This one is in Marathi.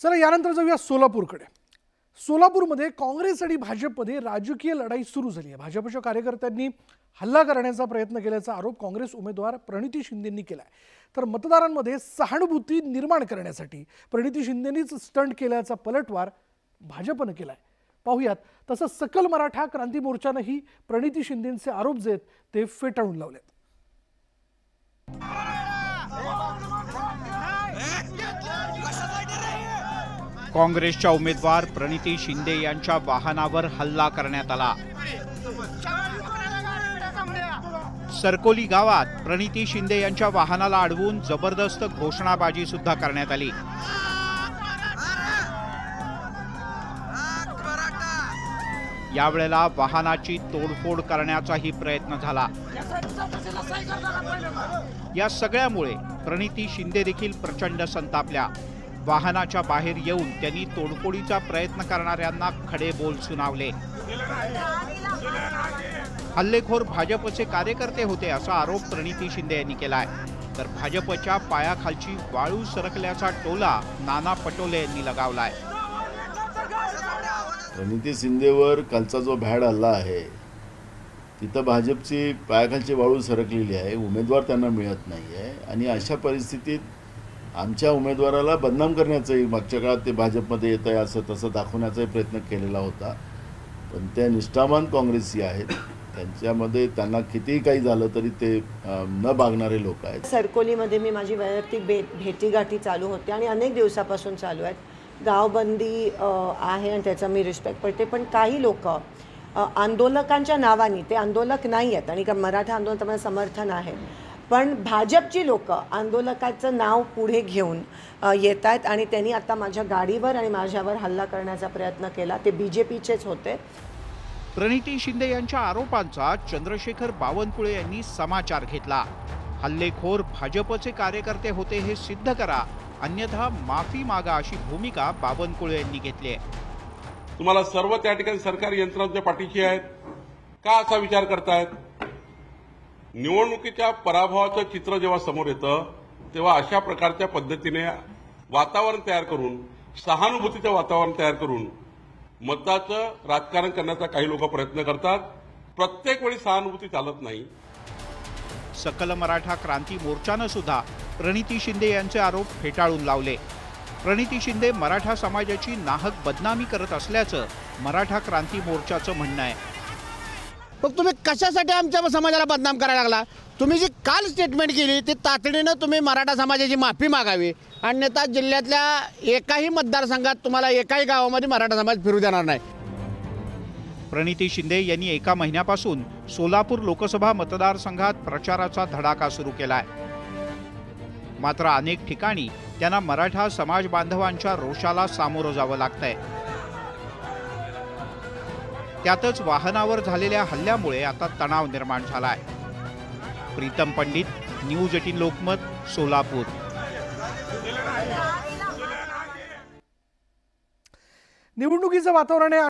चला यानंतर जाऊया सोलापूरकडे. सोलापूरमध्ये काँग्रेस आणि भाजपमध्ये राजकीय लढाई सुरू झाली आहे. भाजपच्या कार्यकर्त्यांनी हल्ला करण्याचा प्रयत्न केल्याचा आरोप काँग्रेस उमेदवार प्रणिती शिंदेंनी केला आहे. तर मतदारांमध्ये सहानुभूती निर्माण करण्यासाठी प्रणिती शिंदेंनीच स्टंट केल्याचा पलटवार भाजपनं केला आहे. पाहूयात तसं सकल मराठा क्रांती मोर्चानंही प्रणिती शिंदेंचे आरोप जे आहेत ते फेटाळून लावलेत. काँग्रेसच्या उमेदवार प्रणिती शिंदे यांच्या वाहनावर हल्ला करण्यात आला. सरकोली गावात प्रणिती शिंदे यांच्या वाहनाला अडवून जबरदस्त घोषणाबाजी सुद्धा करण्यात आली. यावेळेला वाहनाची तोडफोड करण्याचाही प्रयत्न झाला. या सगळ्यामुळे प्रणिती शिंदे देखील प्रचंड संतापल्या. वाहनाच्या बाहेर येऊन त्यांनी तोडफोडीचा प्रयत्न करणाऱ्यांना खडे बोल सुनावले. हल्लेखोर भाजपचे कार्यकर्ते होते असा आरोप प्रणिती शिंदे यांनी केलाय. तर भाजपच्या पायाखालची वाळू सरकल्याचा टोला नाना पटोले यांनी लगावलाय. प्रणिती शिंदेवर कालचा जो भॅड हल्ला आहे तिथं भाजपची पायाखालची वाळू सरकलेली आहे उमेदवार त्यांना मिळत नाही आहे आणि अशा परिस्थितीत आमच्या उमेदवाराला बदनाम करण्याचाही मागच्या काळात ते भाजपमध्ये येत आहे असं तसं दाखवण्याचाही प्रयत्न केलेला होता. पण त्या निष्ठावान काँग्रेसी आहेत. त्यांच्यामध्ये त्यांना कितीही काही झालं तरी ते न बागणारे लोक आहेत. सरकोलीमध्ये मी माझी वैयक्तिक भे भेटीगाठी चालू होते आणि अनेक दिवसापासून चालू आहेत. गावबंदी आहे आणि त्याचा मी रिस्पेक्ट करते पण काही लोक आंदोलकांच्या नावाने ते आंदोलक नाही आहेत आणि का मराठा आंदोलन समर्थन आहे. पण भाजपची लोक आंदोलकाचं नाव पुढे घेऊन येत आहेत आणि त्यांनी आता माझ्या गाडीवर आणि माझ्यावर हल्ला करण्याचा प्रयत्न केला. ते बी जे पीचेच होते. प्रणिती शिंदे यांच्या आरोपांचा चंद्रशेखर बावनकुळे यांनी समाचार घेतला. हल्लेखोर भाजपचे कार्यकर्ते होते हे सिद्ध करा. अन्यथा माफी मागा अशी भूमिका बावनकुळे यांनी घेतली आहे. तुम्हाला सर्व त्या ठिकाणी सरकारी यंत्रणांच्या पाठीशी आहेत. का असा विचार करतायत? निवडणुकीच्या पराभवाचं चित्र जेव्हा समोर येतं तेव्हा अशा प्रकारच्या पद्धतीने वातावरण तयार करून सहानुभूतीचं वातावरण तयार करून मताचं राजकारण करण्याचा काही लोक प्रयत्न करतात. प्रत्येक वेळी सहानुभूती चालत नाही. सकल मराठा क्रांती मोर्चानं सुद्धा प्रणिती शिंदे यांचे आरोप फेटाळून लावले. प्रणिती शिंदे मराठा समाजाची नाहक बदनामी करत असल्याचं मराठा क्रांती मोर्चाचं म्हणणं आहे. मग तुम्ही कशासाठी आमच्या समाजाला बदनाम करायला लागला? तुम्ही जी काल स्टेटमेंट केली ती तातडीनं तुम्ही मराठा समाजाची माफी मागावी. अन्यथा जिल्ह्यातल्या एकाही मतदारसंघात तुम्हाला एकाही गावामध्ये मराठा समाज फिरू देणार नाही. प्रणिती शिंदे यांनी एका महिन्यापासून सोलापूर लोकसभा मतदारसंघात प्रचाराचा धडाका सुरू केलाय. मात्र अनेक ठिकाणी त्यांना मराठा समाज बांधवांच्या रोषाला सामोरं जावं लागतंय. त्यातच वाहनावर झालेल्या हल्ल्यामुळे आता तणाव निर्माण झालाय. Pritam Pandit news eighteen Lokmat Solapur. निवडणुकीचं वातावरण आहे.